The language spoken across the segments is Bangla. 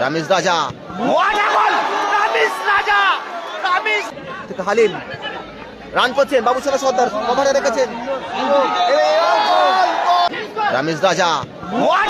রামিজ রাজা। হালিম। রান করছেন বাবুসোনা সর্দার কভারে রেখেছেন। রামিজ রাজা! মন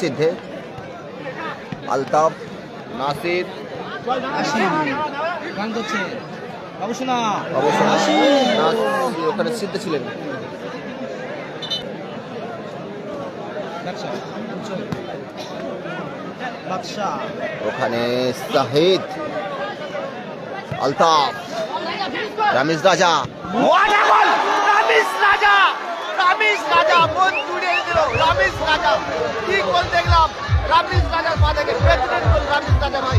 সিদ্ধে। আলতাফ নাসির। গান করছে। ওখানে সিদ্ধে ছিলেন। ওখানে সাহিদ আলতাফ রামিজ রাজা। a goal! Ramis Raja! মন জুড়ে দিল রামিস রাজা। কি গোল দেখলাম রামিস রাজার পা থেকে প্রেসিডেন্ট গোল রাজা ভাই।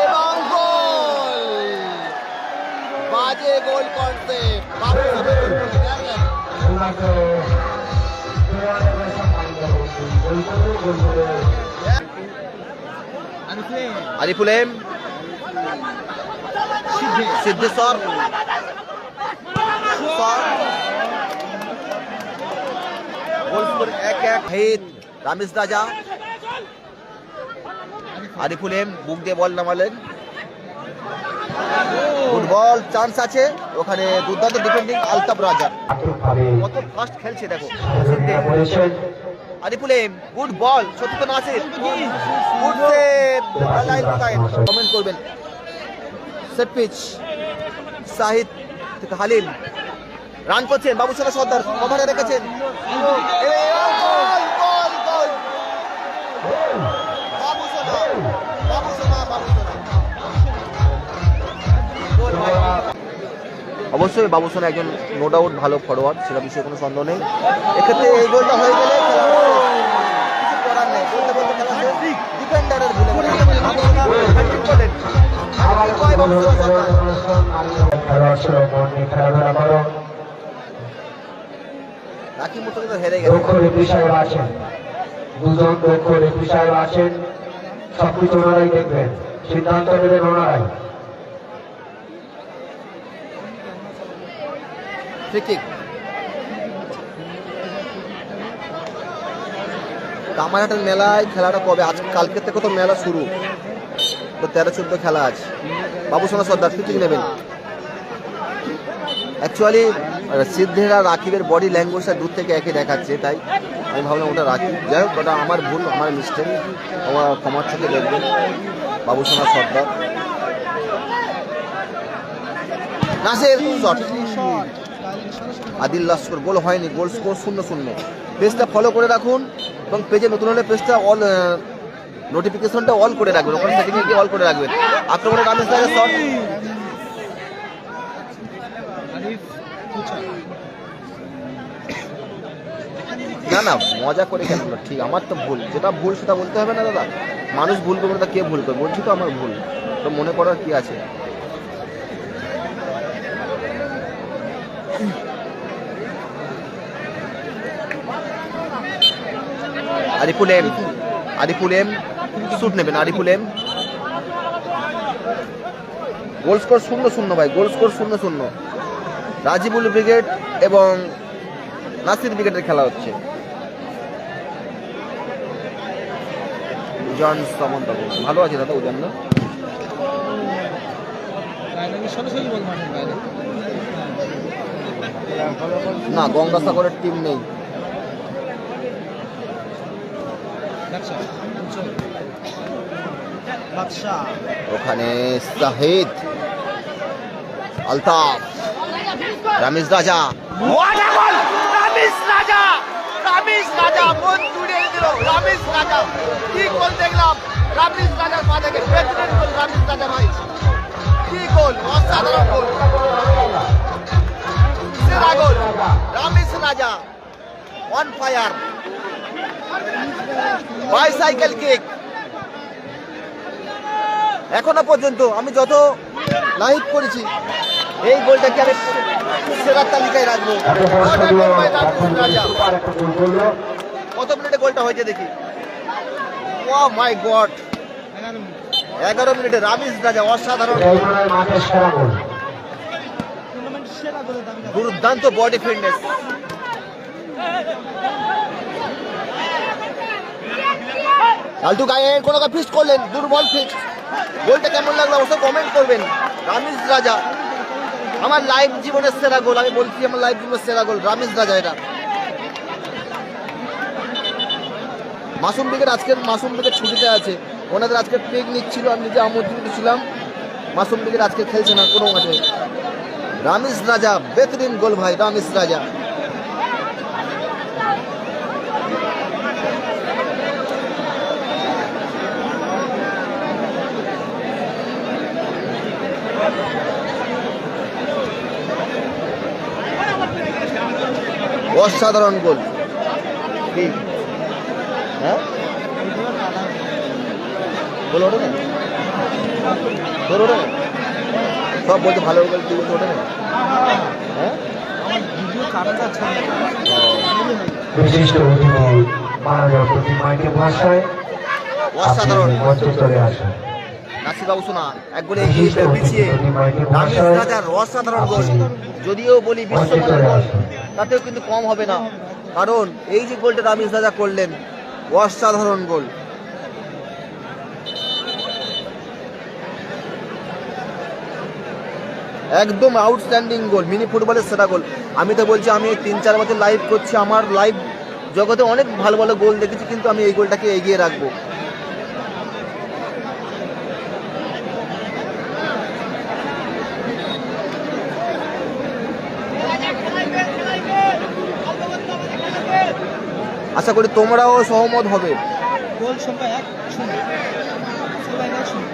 এবং গোল বাজে গোল করতে আরিফুল এম সিদ্ধেশ্বর। গোল এক এক হিত রামিস রাজা আরিফুল এম বুক দিয়ে বল নামালেন। ফুটবল চান্স আছে। ওখানে দুর্দান্ত ডিফেন্ডিং আলতাফ রাজা কত ফাস্ট খেলছে, দেখো। Ariful M good ball Satya Nasir. Comment করবেন। Set piece Sahid Halim. Run করছেন, বাবুসোনা সর্দার। কভারে রেখেছেন। অবশ্যই বাবুসোনা একজন নো ডাউট ভালো ফরওয়ার্ড সেটা বিষয়ে কোনো সন্দেহ নেই। এক্ষেত্রে এই গোলটা হয়ে গেলে। কিছু করার নেই। বলতে বলতে ডিফেন্ডারের ভুলে মুর্তজা হেরে দুজন দক্ষ রেফরি সাহেব আছেন সবকিছু ওনারাই দেখবেন। সিদ্ধান্ত নেবেন ওনারাই। ফ্রি কিক কামারহাটের মেলায় খেলাটা কবে? আজ কালকে থেকে তো মেলা শুরু। তো তেরো, চোদ্দ খেলা আছে বাবু সোনা সর্দার কিক নেবেন। অ্যাকচুয়ালি সিদ্ধেরা রাকিবের বডি ল্যাঙ্গুয়েজটা দূর থেকে একে দেখাচ্ছে, তাই আমি ভাবলাম ওটা রাখি যাই হোক, ওটা আমার ভুল, আমার মিস্টেক আমার ক্ষমার থেকে দেখবেন, বাবু সোনা সর্দার। নাসের শট আদিল লস্কর, গোল হয়নি, গোল স্কোর শূন্য শূন্য। পেজটা ফলো করে রাখুন এবং পেজে নতুন হলে পেজটা অল নোটিফিকেশনটা অল করে রাখবেন। ওখানে সেটিংয়ে গিয়ে অল করে রাখবেন। আক্রমণে রামেশ দাসের শট না না, মজা করে কেন? ঠিক, আমার তো ভুল। যেটা ভুল সেটা বলতে হবে না, দাদা। মানুষ ভুল করবে না কে ভুল করবে? বলছি তো আমার ভুল। তো মনে করার কি আছে। আরিফুল এম শুট নেবেন আরিফুল এম। গোল স্কোর শূন্য শূন্য ভাই, গোল স্কোর শূন্য শূন্য। রাজিবুল ব্রিগেড এবং নাসির ব্রিগেডের খেলা হচ্ছে। ভালো আছে দাদা উজান না? গঙ্গাসাগরের টিম নেই। ওখানে সাহিদ, আলতাফ, রামিজ রাজা। রামিস রাজা! রামিস রাজা! মন জুড়ে দিল। রামিস রাজা, কি গোল দেখলাম? রামিস রাজার পা থেকে প্রেসিডেন্ট গোল রামিস রাজা ভাই। কি গোল? অসাধারণ গোল। সেরা গোল। রামিস রাজা অন ফায়ার বাইসাইকেল কিক এখনও পর্যন্ত আমি যত লাইভ করেছি, এই গোলটাকে আমি সেরা তালিকায় রাখব? কত মিনিটে গোলটা হয়েছে দেখি? ও মাই গড এগারো মিনিটে রামিজ রাজা, অসাধারণ। দুর্দান্ত বডি ফিটনেস লালটু গায়ে কোনো ফিক্স করলেন, দুর্বল ফিক্স গোলটা কেমন লাগল অবশ্যই কমেন্ট করবেন। রামিজ রাজা, আমার লাইভ জীবনের সেরা গোল, আমি বলছি আমার লাইভ জীবনের সেরা গোল, রামিজ রাজা এটা। মাসুম বিকেট আজকের মাসুম বিকেট ছুটিতে আছে। ওনাদের আজকে পিকনিক ছিল আমি নিজে আমন্ত্রিত ছিলাম। মাসুম বিকেট আজকে খেলছে না কোনো মাঠে। রামিজ রাজা, বেতরিন গোল ভাই, রামিজ রাজা। অসাধারণ গোল। হ্যাঁ? গোল ওঠে না গোল ওঠে না সব বলছে ভালো গোল তুই বলতে ওঠে না হ্যাঁ। বিশিষ্ট মাননীয় ভাষায় অসাধারণ। মঞ্চে শোনা এক গোলে পিছিয়ে অসাধারণ গোল। যদিও বলি বিশ্বকাপের গোল। তাতেও কিন্তু কম হবে না। কারণ এই যে গোলটা রামিজ রাজা করলেন, অসাধারণ গোল একদম আউটস্ট্যান্ডিং গোল মিনি ফুটবলের সেরা গোল আমি তো বলছি, আমি তিন, চার বছর লাইভ করছি, আমার লাইভ জগতে অনেক ভালো ভালো গোল দেখেছি, কিন্তু আমি এই গোলটাকে এগিয়ে রাখব। আশা করি তোমরাও সহমত হবে। গোল সংখ্যা এক শূন্য। সবাই এক শূন্য।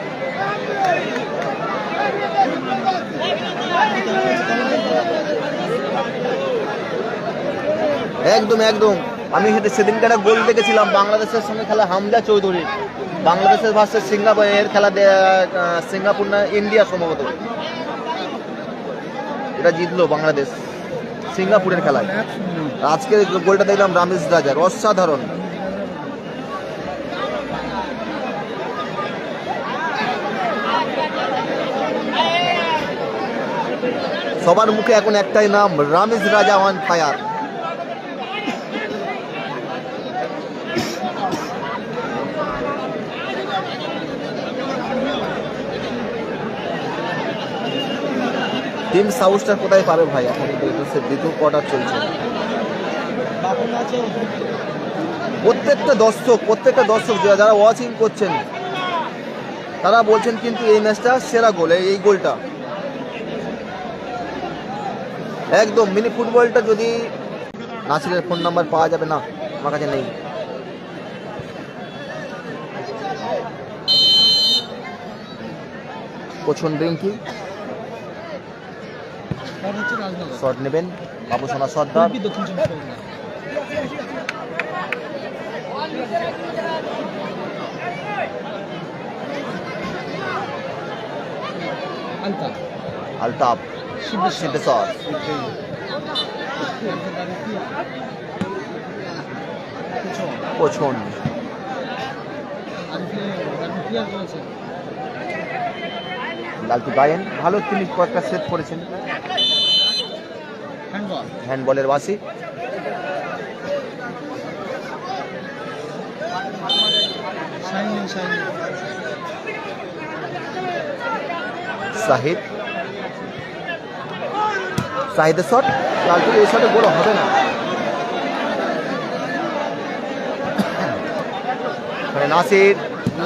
একদম একদম। আমি সেটা সেদিনকে একটা গোল দেখেছিলাম বাংলাদেশের সঙ্গে খেলা হামজা চৌধুরী বাংলাদেশের ভার্সেস সিঙ্গাপুরের খেলা দে- সিঙ্গাপুর না ইন্ডিয়া সম্ভবত। এটা জিতলো বাংলাদেশ। সিঙ্গাপুরের খেলায়। আজকে গোলটা দেখলাম রামেশ রাজার, অসাধারণ। সবার মুখে এখন একটাই নাম, রামেশ রাজা ওয়ান ফায়ার টিম সাউথটা কোথায় পাবে ভাই? এখন দ্বিতীয়- কোয়ার্টার চলছে। প্রত্যেকটা দর্শক প্রত্যেকটা দর্শক যারা ওয়াচিং করছেন, তারা বলছেন কিন্তু এই ম্যাচটা সেরা গোল এই গোলটা একদম মিনি ফুটবলটা যদি নাসিরের ফোন নাম্বার পাওয়া যাবে না, আমার কাছে নেই। পছন্দ রিঙ্কি আর হচ্ছে রাজনগর শট নেবেন। বাবু সোনা সর্দার। কুলপি দক্ষিণ চব্বিশ পরগনা। আলতা আলতাপ সিদ্ধেশ্বর পছন্দ লালটু গায়েন ভালো তিনি কয়েকটা সেট করেছেন। হ্যান্ডবলের বাসি সাহিদ। সাহিদের শট? লালটুর এই শটে গোল হবে না। মানে নাসির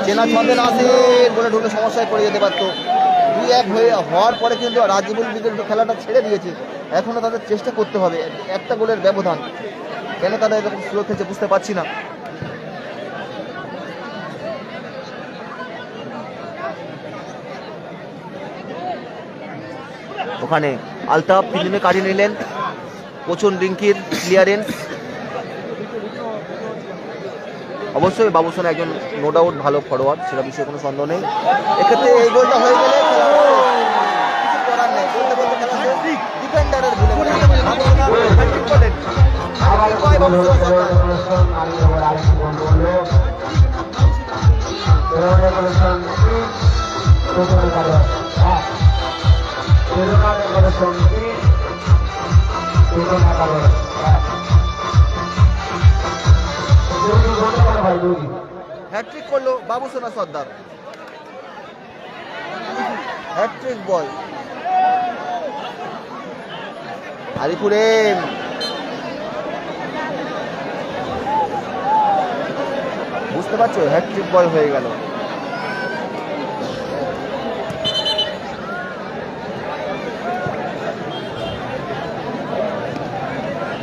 চেনা ছন্দে নাসির বলে ঢুকে সমস্যায় পড়ে যেতে পারতো। দুই এক হয়ে হওয়ার পরে কিন্তু রাজিবুল বিকেল খেলাটা ছেড়ে দিয়েছে। এখনও তাদের চেষ্টা করতে হবে। একটা গোলের ব্যবধান। কেন তারা এরকম স্লো খেলছে বুঝতে পারছি না। ওখানে আলতাফ তিনজনে কাটিয়ে নিলেন। কোচন রিঙ্কির ক্লিয়ারেন্স অবশ্যই বাবুসোনা একজন নো ডাউট ভালো ফরওয়ার্ড সেটা বিষয়ে কোনো সন্দেহ নেই। এক্ষেত্রে এই গোলটা হয়ে গেলে খেলা কিছু করার নেই। বলতে বলতে খেলা শেষ ডিফেন্ডারের ভুলে হ্যাট্রিক করল বাবুসোনা সর্দার। হ্যাট্রিক বল আলিপুরে বুঝতে পারছ? হ্যাট্রিক বল হয়ে গেল।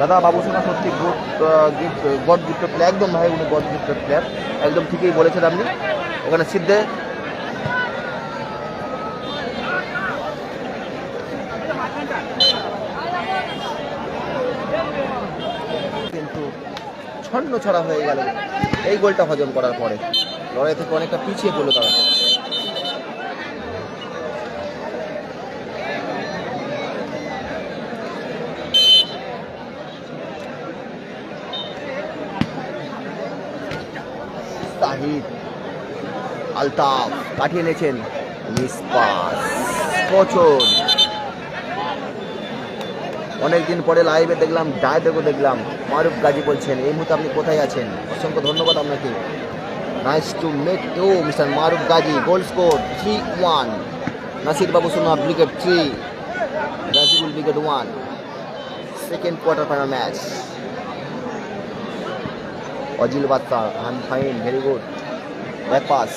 দাদা বাবুসোনা সত্যি good gift god gifted player একদম ভাই, উনি গড গিফটেড প্লেয়ার একদম ঠিকই বলেছেন আপনি। ওখানে সিদ্ধে। কিন্তু ছন্ন ছড়া হয়ে গেল। এই গোলটা হজম করার পরে। লড়াই থেকে অনেকটা পিছিয়ে পড়ল তারা সাহিদ আলতাফ কাটিয়ে নিয়েছেন অনেকদিন পরে লাইভে দেখলাম ডায়লগও দেখলাম। মারুফ গাজী বলছেন, এই মুহূর্তে আপনি কোথায় আছেন? অসংখ্য ধন্যবাদ আপনাকে। Nice to make you mister Maruf Gazi. Goal score three one Nasir Babu Sona brigade three Rajibul brigade one second quarter final match অজিল বাত্তা I fine very good back pass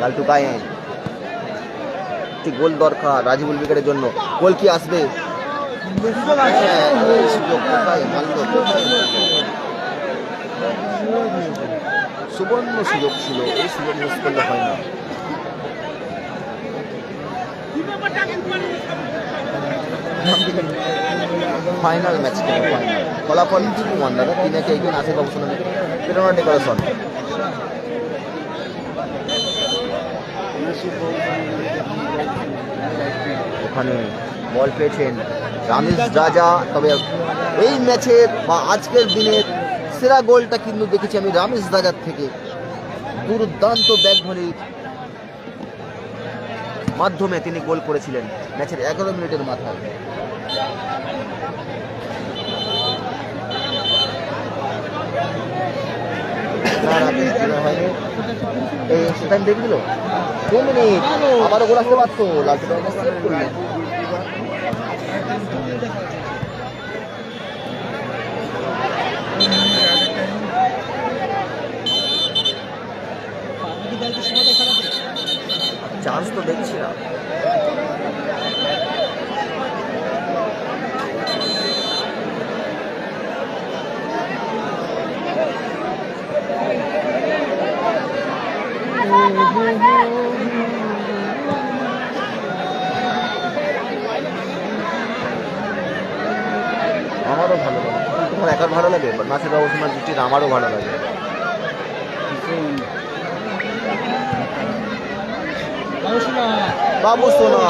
Laltu কায়েন একটি গোল দরকার রাজিবুল উইকেটের জন্য। গোল কি আসবে? সুবর্ণ সুযোগ ছিল। এই সুযোগ মিস করলে হয় না। ফাইনাল ম্যাচ ফলাফল টু ওয়ান দাদা তিন একে এগিয়ে নাসির বাবু সোনা ডেকোরেশন। ওখানে বল পেয়েছেন রামেশ রাজা। তবে এই ম্যাচের বা আজকের দিনের সেরা গোলটা কিন্তু দেখেছি আমি রামেশ রাজার থেকে। দুর্দান্ত ভলির মাধ্যমে তিনি গোল করেছিলেন ম্যাচের এগারো মিনিটের মাথায় না, রামিজ দিনে হয়নি এই এক্সট্রা টাইম দেখে দিল দু মিনিট। আবারও গোল আসতে পারতো। লালটু চান্স তো দেখছি না আমারও ভালো লাগে কিন্তু তোমার একার ভালো লাগে নাচের দৃষ্টিতে আমারও ভালো লাগে। বাবু সোনা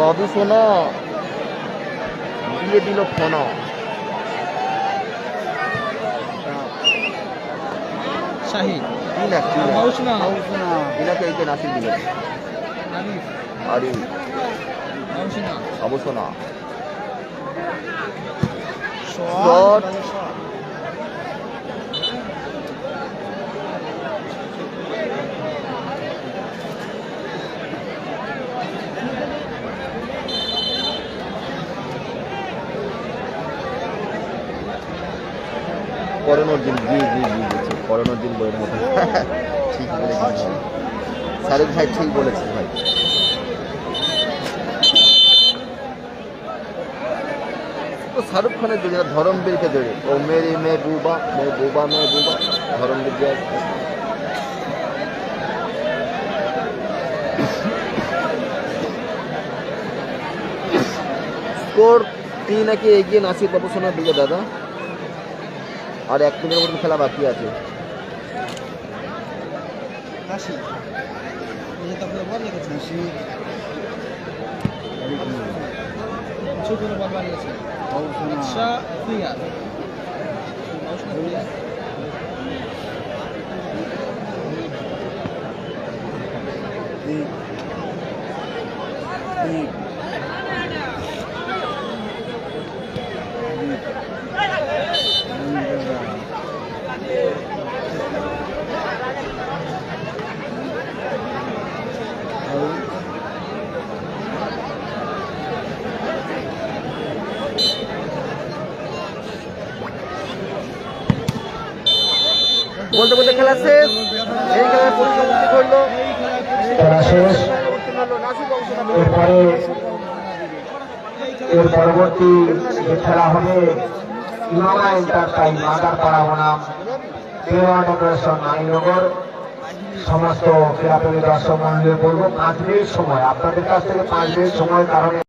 বাবু সোনা দিয়ে দিল ফোনা। শাহিদ তিন এক তিন এক বাবুসোনা তিনাকে এই যে নাসির দিল আরিফ আরে। সোনা শট করোনার দিন জি জি জি বলছি করোনার দিন বইয়ের মতো। ঠিক বলেছেন। শাহরুখ ভাই ঠিক বলেছেন ভাই। তো শাহরুখ খানের দুজনে ধরমবীরকে ধরে ও মেরি মে বুবা মে বুবা মে বুবা ধরমবীর যে স্কোর তিন একে এগিয়ে নাসির বাবু সোনার দিকে দাদা। আর এক মিনিটের মতন খেলা বাকি আছে। কাশি এই যে তারপরে বল রেখেছে ছোট বানিয়েছে বলতে বলতে খেলা শেষ। এই খেলার পরিসমাপ্তি করল খেলা শেষ। এরপরে এর পরবর্তী যে খেলা হবে, ইমামা এন্টারপ্রাইজ মাদারপাড়া বনাম দেওয়ান অপারেশন নাইনগর সমস্ত ক্রীড়াপ্রেমী দর্শক মন্ডলী বলব পাঁচ মিনিট সময়। আপনাদের কাছ থেকে পাঁচ মিনিট সময় কারণে